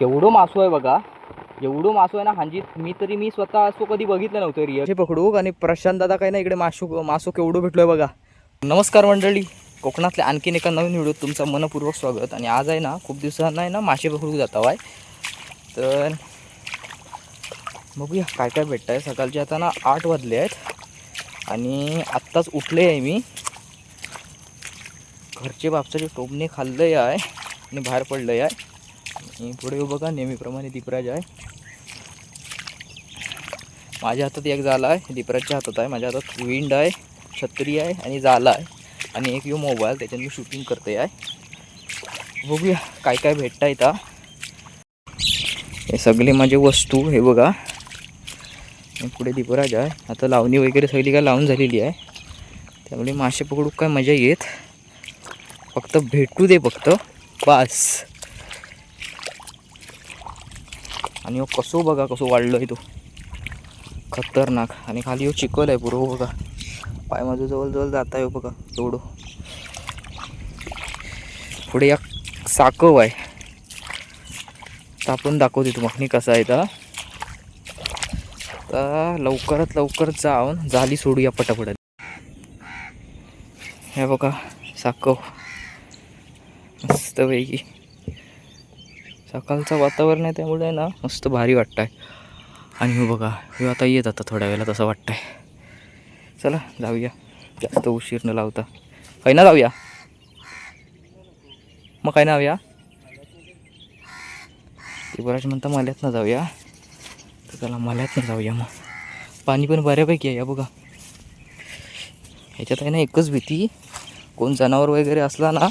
केवढं मासू आहे बघा. एवढं मासू आहे ना हांजीत मी तरी मी स्वतः असो कधी बघितलं नव्हतं रिअल पकडू हो, आणि प्रशांत दादा काही ना इकडे मासू मासू केवढं भेटलोय बघा. नमस्कार मंडळी. कोकणातल्या आणखीन एका नवीन व्हिडिओ तुमचं मनपूर्वक स्वागत. आणि आज आहे ना खूप दिवसांना आहे ना मासे पकडू जाता आहे. तर बघूया काय काय भेटतं आहे सकाळचे आता ना आठ वाजले आहेत. आणि आत्ताच उठले आहे मी. घरचे बापसाचे टोपणे खाल्लं आहे. आणि बाहेर पडलं आहे. आणि पुढे बघा नेहमीप्रमाणे दीपराज आहे. माझ्या हातात एक झाला आहे. दीपराजच्या हातात आहे. माझ्या हातात विंड आहे छत्री आहे आणि झाला आहे. आणि एक यू मोबाईल त्याच्यात मी शूटिंग करते आहे. बघूया काय काय भेटता येतं हे सगळे माझे वस्तू हे बघा. पुढे दीपराज आहे. आता लावणी वगैरे सगळी काय लावून झालेली आहे. त्यामुळे मासे पकडू काय मजा येत. फक्त भेटू दे फक्त. बस. आणि हो कसो हो बघा कसो वाढलो आहे तो. खतरनाक. आणि खाली हो चिकल आहे पुरो हो बघा. पाय माझं जवळजवळ जात आहे हो बघा एवढं. पुढे या साकव आहे. तापून दाखवते तुम्हाला कसं आहे तर. लवकरात लवकर जाऊन जाली सोडूया पटापट हे बघा साकव. मस्तपैकी. सकाळचं वातावरण आहे त्यामुळे ना मस्त भारी वाटतं आहे आणि हो बघा हे आता येत आता थोड्या वेळेला तसं वाटतं आहे चला जाऊया. जास्त उशीर न लावता. काही ना जाऊया. मग काय नाव या? ती बराच म्हणता मल्यात जाऊया. तर त्याला मल्यात जाऊया मग. पाणी पण बऱ्यापैकी आहे या बघा. ह्याच्यात आहे ना एकच भीती. कोण जनावर वगैरे असला ना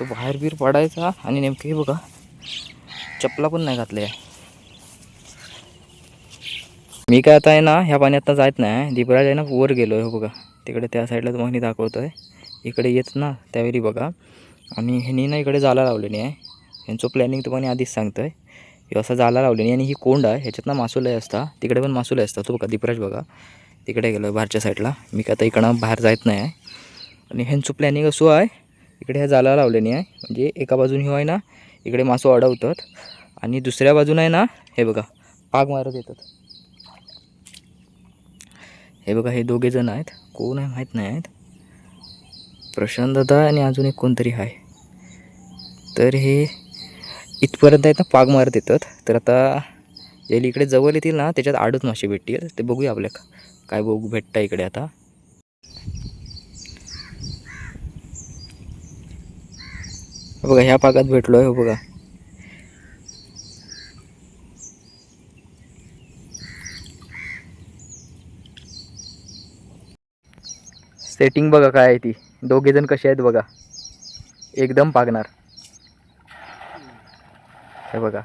तो बाहेर बीर पडायचा आणि नेमकं हे बघा चपला पण नाही घातल्या मी काय आता आहे ना ह्या पाण्यात जायत नाही. दीपराज आहे ना वर गेलो आहे हो बघा. तिकडे त्या साईडला तुम्हाला दाखवतो आहे इकडे येत ना त्यावेळी बघा. आणि ह्यांनी ना इकडे जाला लावलेली आहे. ह्यांचं प्लॅनिंग तुम्हाला आधीच सांगतो आहे हे असं जाला लावलेली आणि ही कोंड आहे ह्याच्यात ना मासुलय असता. तिकडे पण मासुलय असतात तो बघा दिपराज बघा. तिकडे गेलो आहे बाहेरच्या साईडला. मी काय आता इकडं बाहेर जायत नाही आहे. आणि ह्यांचं प्लॅनिंग असं आहे इकडे ह्या जाला लावलेली आहे. म्हणजे एका बाजून हे आहे ना इकडे मासो अडवतात आणि दुसऱ्या बाजून आहे ना हे बघा पाग मारत येतात. हे बघा हे दोघे जण आहेत. कोण आहे माहीत नाही आहेत. प्रशांत दादा आणि अजून एक कोणतरी आहे. तर हे इथपर्यंत आहेत ना पाग मारत येतात. तर आता जे इकडे जवळ येतील ना त्याच्यात आडच मासे भेटतील. ते बघूया आपल्या काय बघू भेटतं इकडे आता. बघा ह्या पागात भेटलो आहे हो बघा. सेटिंग बघा काय आहे ती. दोघे जण कसे आहेत बघा. एकदम पागणार. हे बघा.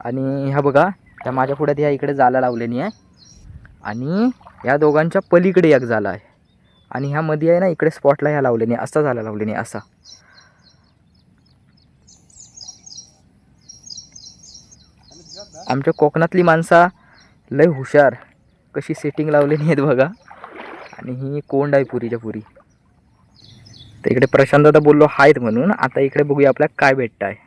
आणि ह्या बघा त्या माझ्या पुढ्यात ह्या इकडे जाला लावलेली आहे. आणि ह्या दोघांच्या पलीकडे एक झाला आहे. आणि ह्या मध्ये आहे ना इकडे स्पॉटला ह्या लावलेली असा झाला लावलेली असा. आमच्या कोकणातली माणसा लय हुशार. कशी सेटिंग लावलेली आहेत बघा. आणि ही कोंड आहे पुरीच्या पुरी. तर इकडे प्रशांत दादा बोललो आहेत म्हणून. आता इकडे बघूया आपल्याला काय भेटत आहे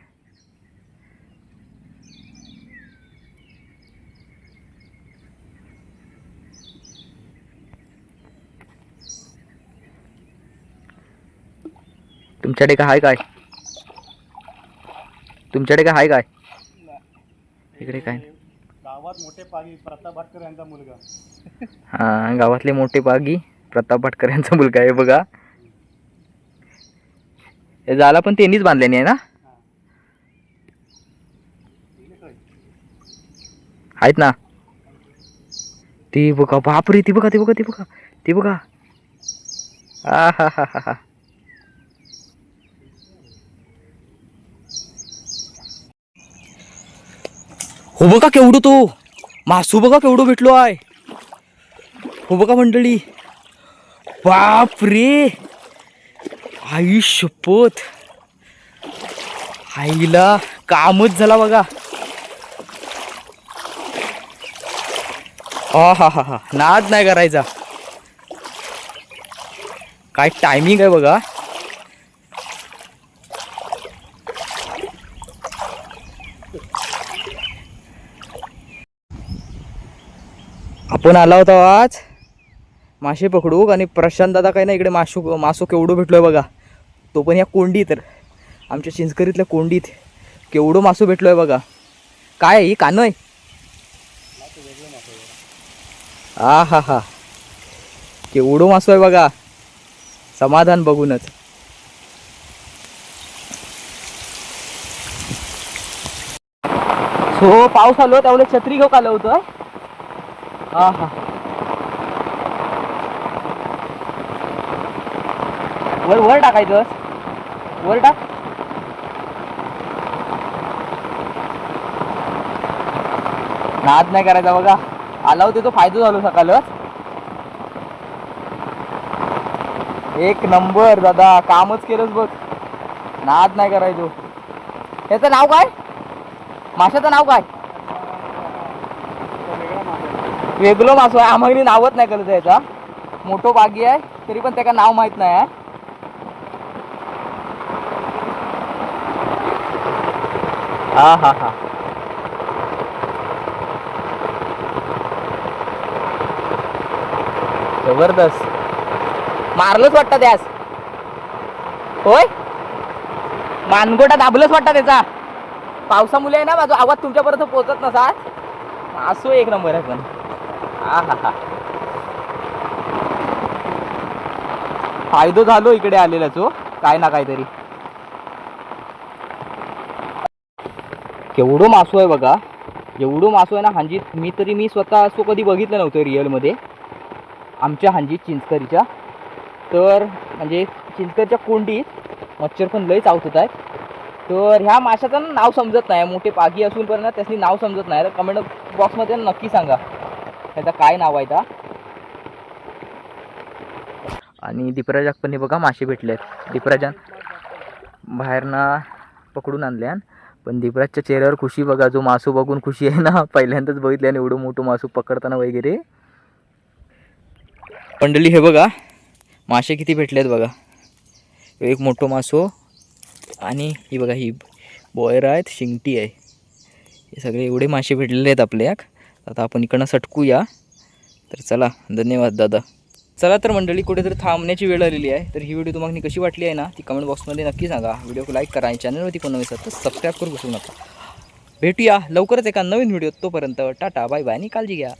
तुमच्याकडे काय आहे काय? तुमच्याकडे काय आहे काय? इकडे काय? गावात मोठे पागी प्रताप भाटकर यांचा मुलगा. हा गावातले मोठे बागी प्रताप भटकर यांचा मुलगा आहे बघा. हे जाला पण त्यांनीच बांधल्याने आहे ना? आहेत ना? ती बघा बापरे ती बघा ती बघा ती बघा ती बघा. आ हा हा हा हा. हो बघा केवढं तो. मासू बघा केवढं भेटलो आहे. हो बघा मंडळी. बाप रे आई शपथ. आईला कामच झाला बघा. हा हा हा हा. नाद नाही करायचा. काय टायमिंग आहे बघा. आपण आला होता आज मासे पकडू आणि प्रशांत दादा काही ना इकडे मासू मासू केवढं भेटलोय बघा. तो पण या कोंडीत तर. आमच्या चिंचकरीतल्या कोंडीत केवढं मासू भेटलोय बघा. काय आहे ही? कानं आहे? आ हा हा केवढं मासू आहे बघा. समाधान बघूनच. सो पाऊस आलो त्यामुळे छत्री घेऊ आलं होतं हा हा वर वर टाकायचं वर टाक. नाद नाही करायचा बघा. आला होते तो फायदा झालो सकाळच. एक नंबर दादा कामच केलंच बघ. नाद नाही करायचो. त्याचं नाव काय? माशाचं नाव काय? वेगळं मासो आहे आम्हाला नावच नाही कळत याचा. मोठो बागी आहे तरी पण त्याला नाव माहीत नाही आहे हा हा हा. जबरदस्त. मारलंच वाटतं त्यास. होय? मानगोटा दाबलंच वाटतं त्याचा. पावसामुळे आहे ना माझा आवाज तुमच्यापर्यंत पोहोचत नसा असो एक नंबर आहे पण. हा हा हा फायदो झालो इकडे आलेला चो हो. काय ना काहीतरी. केवढं मासू आहे बघा. एवढं मासू आहे ना हांजीत मी तरी मी स्वतः असो कधी बघितलं नव्हतं रिअलमध्ये. आमच्या हांजीत चिंचकरीच्या. तर म्हणजे चिंचकरच्या कोंडीत मच्छर पण लय चावत आहेत तर ह्या माशाचं नाव समजत नाही. मोठे पागी असून पण ना त्याची नाव समजत नाही. तर कमेंट बॉक्समध्ये नक्की सांगा. त्याचं काय नाव आहे का आणि दीपराजाक पण हे बघा मासे भेटले आहेत. दीपराजान बाहेरनं पकडून आणल्यान पण दीपराजच्या चेहऱ्यावर खुशी बघा जो मासू बघून खुशी आहे ना पहिल्यांदाच बघितल्याने एवढं मोठं मासू पकडताना वगैरे. पंडली हे बघा मासे किती भेटले आहेत बघा. एक मोठं मासो आणि ही बघा ही बॉयर आहेत शिंगटी आहे. हे सगळे एवढे मासे भेटलेले आहेत आपल्याक. आता आपण इकडनं सटकूया. तर चला धन्यवाद दादा. चला तर मंडळी कुठेतरी थांबण्याची वेळ आलेली आहे. तर ही व्हिडिओ तुम्हाला कशी वाटली आहे ना ती कमेंट बॉक्समध्ये नक्की सांगा. व्हिडिओ लाईक करा आणि चॅनलवरती कोण नवीन तर सबस्क्राईब करू बसू नका. भेटूया लवकरच एका नवीन व्हिडिओ तोपर्यंत टाटा बाय बाय आणि काळजी घ्या.